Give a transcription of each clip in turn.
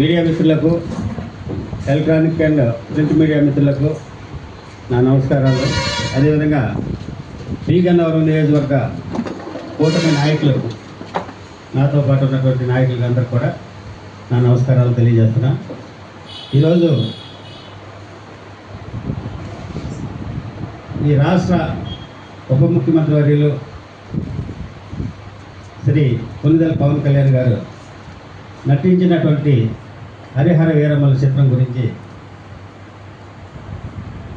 Media మిత్రులకు electronic and print media మిత్రులకు నా నమస్కారాలు. అదేవిధంగా పి గన్నవరం నియోజకవర్గ కూటమి నాయకులకు నాతో పాటు ఉన్నటువంటి నాయకులకు అందరూ కూడా నా నమస్కారాలు తెలియజేస్తున్నా. ఈరోజు ఈ రాష్ట్ర ఉప ముఖ్యమంత్రి వర్యులు శ్రీ కొనిదెల పవన్ కళ్యాణ్ గారు నటించినటువంటి హరిహర వీరమ్మల చిత్రం గురించి.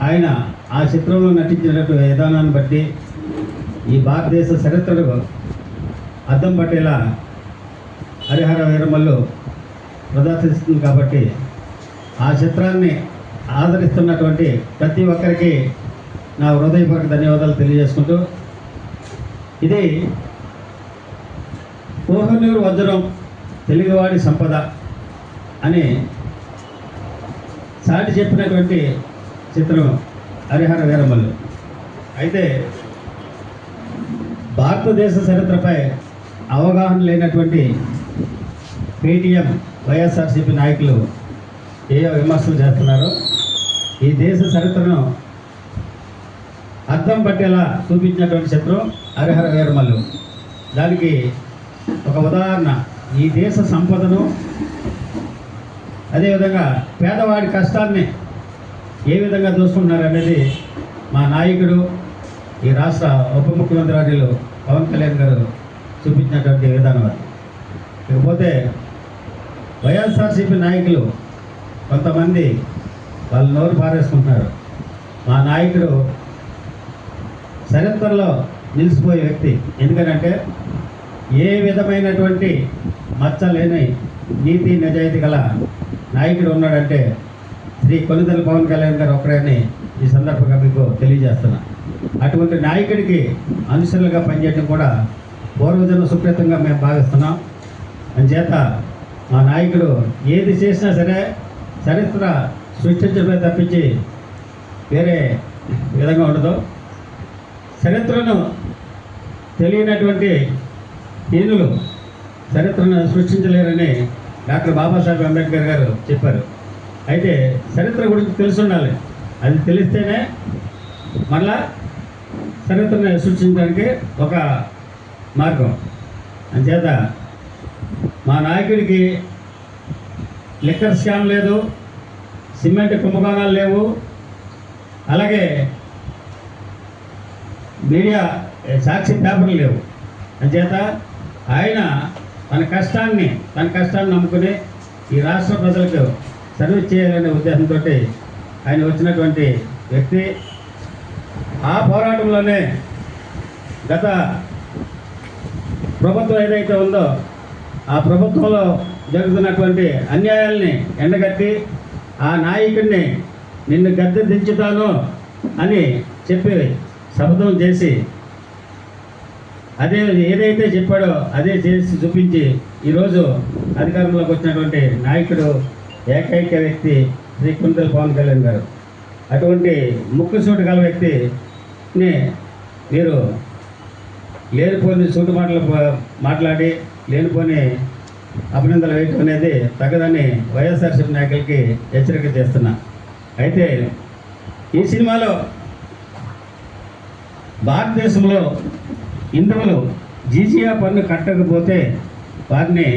ఆయన ఆ చిత్రంలో నటించినటువంటి విధానాన్ని బట్టి ఈ భారతదేశ చరిత్రకు అద్దం పట్టేలా హరిహర వీరమ్మలు ప్రదర్శిస్తుంది కాబట్టి ఆ చిత్రాన్ని ఆదరిస్తున్నటువంటి ప్రతి ఒక్కరికి నా హృదయపూర్వక ధన్యవాదాలు తెలియజేసుకుంటూ ఇది కోహనూరు వజ్రం తెలుగువాడి సంపద. అని సాటి చెప్పినటువంటి చిత్రం హరిహర వీరమల్లు. అయితే భారతదేశ చరిత్రపై అవగాహన లేనటువంటి పేటీఎం వైఎస్ఆర్సీపీ నాయకులు ఏ విమర్శలు చేస్తున్నారో ఈ దేశ చరిత్రను అర్థం పట్టేలా చూపించినటువంటి చిత్రం హరిహర వీరమల్లు. దానికి ఒక ఉదాహరణ ఈ దేశ సంపదను అదేవిధంగా పేదవాడి కష్టాన్ని ఏ విధంగా చూసుకుంటున్నారు అనేది మా నాయకుడు ఈ రాష్ట్ర ఉప ముఖ్యమంత్రి పవన్ కళ్యాణ్ గారు చూపించినటువంటి విధానం అది. ఇకపోతే వైఎస్ఆర్సీపీ నాయకులు కొంతమంది వాళ్ళు నోరు పారేసుకుంటున్నారు. మా నాయకుడు చరిత్రలో నిలిచిపోయే వ్యక్తి. ఎందుకనంటే ఏ విధమైనటువంటి మచ్చ లేని నీతి నిజాయితీ గల నాయకుడు ఉన్నాడంటే శ్రీ కొనుదల పవన్ కళ్యాణ్ గారు ఒకరని ఈ సందర్భంగా మీకు తెలియజేస్తున్నా. అటువంటి నాయకుడికి అనుసరులుగా పనిచేయడం కూడా పూర్వజన్మ సుకృతంగా మేము భావిస్తున్నాం. అంచేత మా నాయకుడు ఏది చేసినా సరే చరిత్ర సృష్టించడమే తప్పించి వేరే విధంగా ఉండదు. చరిత్రను తెలియనటువంటి హీనులు చరిత్రను సృష్టించలేరని డాక్టర్ బాబాసాహెబ్ అంబేద్కర్ గారు చెప్పారు. అయితే చరిత్ర గురించి తెలిసి ఉండాలి. అది తెలిస్తేనే మళ్ళా చరిత్రను సృష్టించడానికి ఒక మార్గం. అంచేత మా నాయకుడికి లిక్కర్ స్కామ్ లేదు సిమెంట్ కుంభకోణాలు లేవు. అలాగే మీడియా సాక్షి పేపర్లు లేవు. అంచేత ఆయన తన కష్టాన్ని తన కష్టాన్ని నమ్ముకుని ఈ రాష్ట్ర ప్రజలకు సర్వీస్ చేయాలనే ఉద్దేశంతో ఆయన వచ్చినటువంటి వ్యక్తి ఆ పోరాటంలోనే గత ప్రభుత్వం ఏదైతే ఉందో ఆ ప్రభుత్వంలో జరుగుతున్నటువంటి అన్యాయాల్ని ఎండగట్టి ఆ నాయకుడిని నిన్ను గద్దె దించుతాను అని చెప్పి శబ్దం చేసి అదే ఏదైతే చెప్పాడో అదే చేసి చూపించి ఈరోజు అధికారంలోకి వచ్చినటువంటి నాయకుడు ఏకైక వ్యక్తి శ్రీ కుంతల పవన్ కళ్యాణ్ గారు. అటువంటి ముక్కుసూటు గల వ్యక్తిని మీరు లేనిపోని సూటు మాటలు మాట్లాడి లేనిపోని అభినందనలు వేయటం అనేది తగదని వైఎస్ఆర్సీపీ నాయకులకి హెచ్చరిక చేస్తున్నా. అయితే ఈ సినిమాలో భారతదేశంలో హిందువులు జీజియా పన్ను కట్టకపోతే వారిని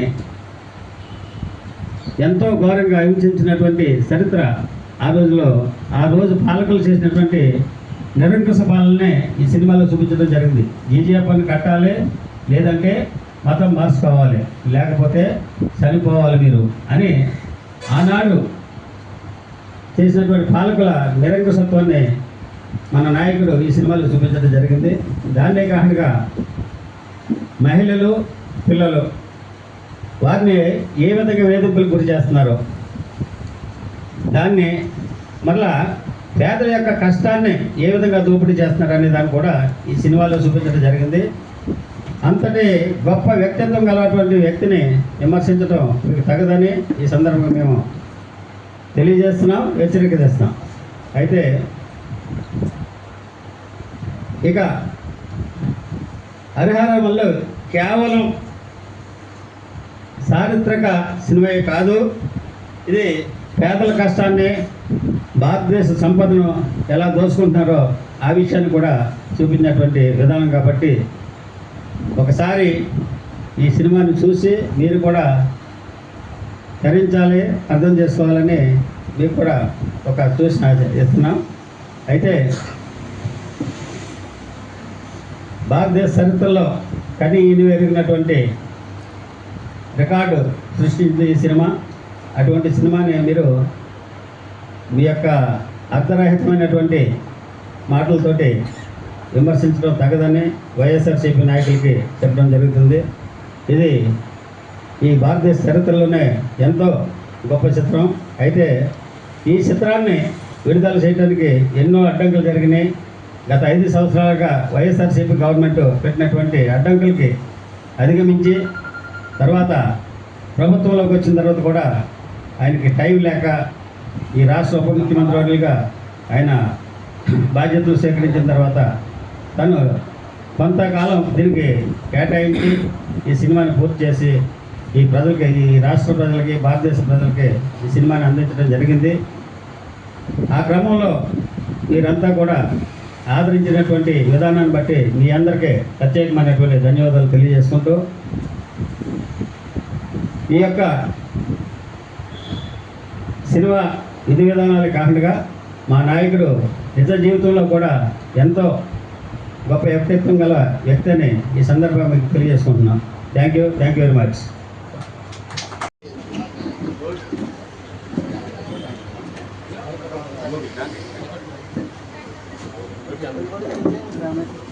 ఎంతో ఘోరంగా హింసించినటువంటి చరిత్ర ఆ రోజులో ఆ రోజు పాలకులు చేసినటువంటి నిరంకుశ పాలనే ఈ సినిమాలో చూపించడం జరిగింది. జీజియా పన్ను కట్టాలి లేదంటే మతం మార్చుకోవాలి లేకపోతే చనిపోవాలి మీరు అని ఆనాడు చేసినటువంటి పాలకుల నిరంకుశత్వాన్ని మన నాయకుడు ఈ సినిమాలో చూపించడం జరిగింది. దాన్నే కాకుండా మహిళలు పిల్లలు వారిని ఏ విధంగా వేధింపులకు గురి చేస్తున్నారో దాన్ని మళ్ళా పేదల యొక్క కష్టాన్ని ఏ విధంగా దోపిడీ చేస్తున్నారు అనే దాన్ని కూడా ఈ సినిమాలో చూపించడం జరిగింది. అంతటి గొప్ప వ్యక్తిత్వం గలటువంటి వ్యక్తిని విమర్శించడం మీకు తగదని ఈ సందర్భంగా మేము తెలియజేస్తున్నాం హెచ్చరిక చేస్తున్నాం అయితే ఇక హరిహర వల్ల కేవలం చారిత్రక సినిమా కాదు ఇది పేదల కష్టాన్ని భారతదేశ సంపదను ఎలా దోచుకుంటున్నారో ఆ విషయాన్ని కూడా చూపించినటువంటి విధానం కాబట్టి ఒకసారి ఈ సినిమాని చూసి మీరు కూడా ధరించాలి అర్థం చేసుకోవాలని మీకు కూడా ఒక సూచన ఇస్తున్నాం అయితే భారతదేశ చరిత్రలో కని ఇని ఎరిగినటువంటి రికార్డు సృష్టించింది ఈ సినిమా. అటువంటి సినిమాని మీరు మీ యొక్క అర్థరహితమైనటువంటి మాటలతోటి విమర్శించడం తగదని వైఎస్ఆర్సీపీ నాయకులకి చెప్పడం జరుగుతుంది. ఇది ఈ భారతదేశ చరిత్రలోనే ఎంతో గొప్ప చిత్రం. అయితే ఈ చిత్రాన్ని విడుదల చేయడానికి ఎన్నో అడ్డంకులు జరిగినాయి. గత ఐదు సంవత్సరాలుగా వైఎస్ఆర్సీపీ గవర్నమెంట్ పెట్టినటువంటి అడ్డంకులకి అధిగమించి తర్వాత ప్రభుత్వంలోకి వచ్చిన తర్వాత కూడా ఆయనకి టైం లేక ఈ రాష్ట్ర ఉప ముఖ్యమంత్రి ఆయన బాధ్యతలు స్వీకరించిన తర్వాత తను కొంతకాలం దీనికి కేటాయించి ఈ సినిమాని పూర్తి చేసి ఈ ప్రజలకి ఈ రాష్ట్ర ప్రజలకి భారతదేశ ప్రజలకి ఈ సినిమాని అందించడం జరిగింది. ఆ క్రమంలో మీరంతా కూడా ఆదరించినటువంటి విధానాన్ని బట్టి మీ అందరికీ ప్రత్యేకమైనటువంటి ధన్యవాదాలు తెలియజేసుకుంటూ ఈ యొక్క సినిమా విధి విధానాలే కాకుండా మా నాయకుడు నిజ జీవితంలో కూడా ఎంతో గొప్ప వ్యక్తిత్వం గల వ్యక్తి అని ఈ సందర్భంగా మీకు తెలియజేసుకుంటున్నాం. Thank you thank you very much Thank you.